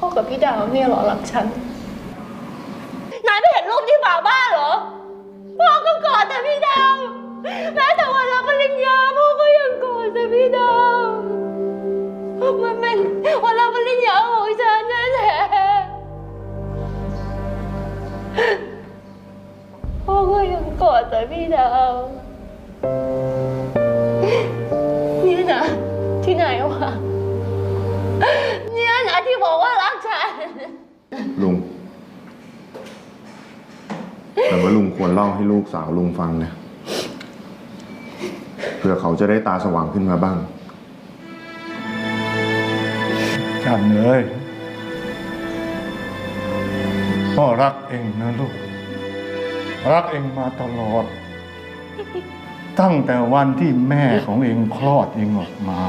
พ่อกับพี่ดาวเนี่ยหรอรักฉัน นายไม่เห็นรูปที่ฝาบ้านเหรอ พ่อก็กอดแต่พี่ดาวแม้แต่วันรับปริญญาพ่อก็ยังกอดแต่พี่ดาวมันเป็นวันรับปริญญาของฉันนั่นแหละพ่อก็ยังกอดแต่พี่ดาว ว่าลุงควรเล่าให้ลูกสาวลุงฟังนะเพื่อเขาจะได้ตาสว่างขึ้นมาบ้างจันเอ้ยพ่อรักเองนะลูก รักเองมาตลอด ตั้งแต่วันที่แม่ของเองคลอดเองออกมา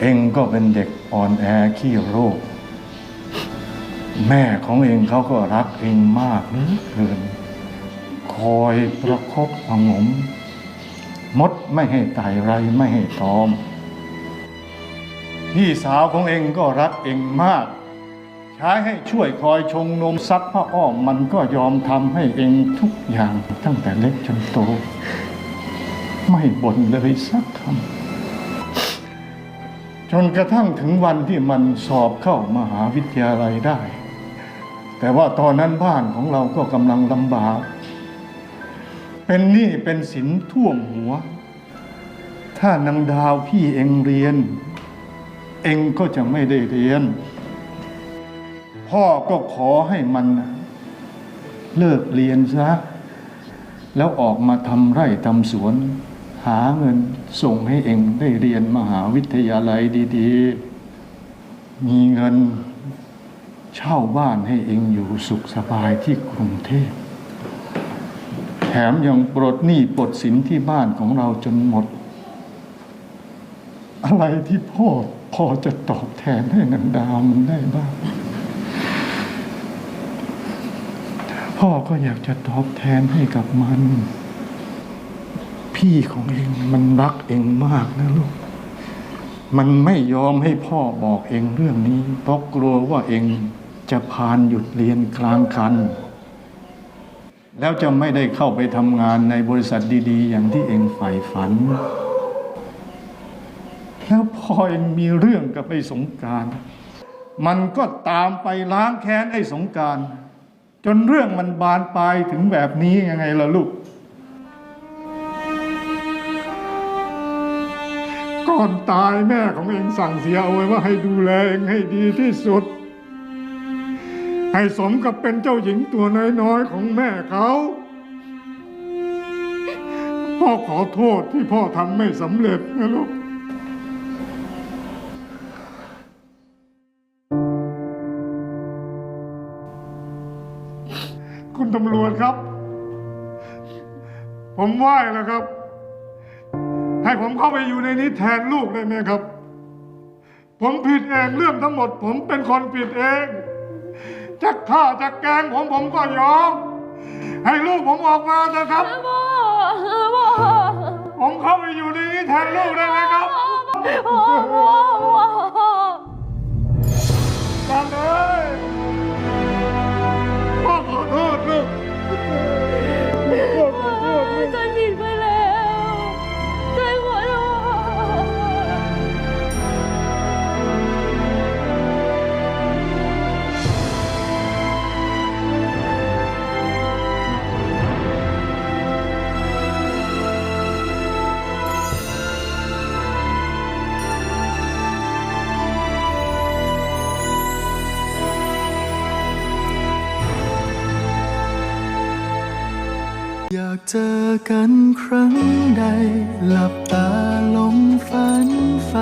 เองก็เป็นเด็กอ่อนแอขี้โรค แม่ของเองเขาก็รักเองมากเหลือเกิน คอยประคบประงม มดไม่ให้ไต่ไรไม่ให้ตอม พี่สาวของเองก็รักเองมาก ใช้ให้ช่วยคอยชงนมซักผ้าอ้อมมันก็ยอมทำให้เองทุกอย่างตั้งแต่เล็กจนโต ไม่บ่นเลยสักคำจนกระทั่งถึงวันที่มันสอบเข้ามหาวิทยาลัยได้ แต่ว่าตอนนั้นบ้านของเราก็กำลังลำบาก เป็นหนี้เป็นสินท่วมหัว ถ้านางดาวพี่เองเรียน เองก็จะไม่ได้เรียน พ่อก็ขอให้มันเลิกเรียนซะ แล้วออกมาทำไร่ทำสวน หาเงินส่งให้เองได้เรียนมหาวิทยาลัยดีๆ มีเงินเช่าบ้านให้เองอยู่สุขสบายที่กรุงเทพ ถมยังปลดหนี้ปลดสินที่บ้านของเราจนหมด อะไรที่พ่อพอจะตอบแทนให้นางดาวมันได้บ้าง พ่อก็อยากจะตอบแทนให้กับมัน พี่ของเองมันรักเองมากนะลูก มันไม่ยอมให้พ่อบอกเองเรื่องนี้ เพราะกลัวว่าเองจะพานหยุดเรียนกลางคัน แล้วจะไม่ได้เข้าไปทำงานในบริษัทดีๆ อย่างที่เองใฝ่ฝัน แล้วพอเองมีเรื่องกับไอ้สงการ มันก็ตามไปล้างแค้นไอ้สงการ จนเรื่องมันบานปลายถึงแบบนี้ยังไงล่ะลูก ก่อนตายแม่ของเองสั่งเสียเอาไว้ว่าให้ดูแลเองให้ดีที่สุด ให้สมกับเป็นเจ้าหญิงตัวน้อยๆของแม่เขาพ่อขอโทษที่พ่อทำไม่สำเร็จนะลูกคุณตำรวจครับ ผมไหว้แล้วครับ ให้ผมเข้าไปอยู่ในนี้แทนลูกได้ไหมครับ ผมผิดเองเรื่องทั้งหมด ผมเป็นคนผิดเอง จะฆ่าจะแกล้งผมผมก็ยอม ให้ลูกผมออกมาเถอะครับพ่อ อยากเจอกันครั้งใด หลับตาลงฝันไฟ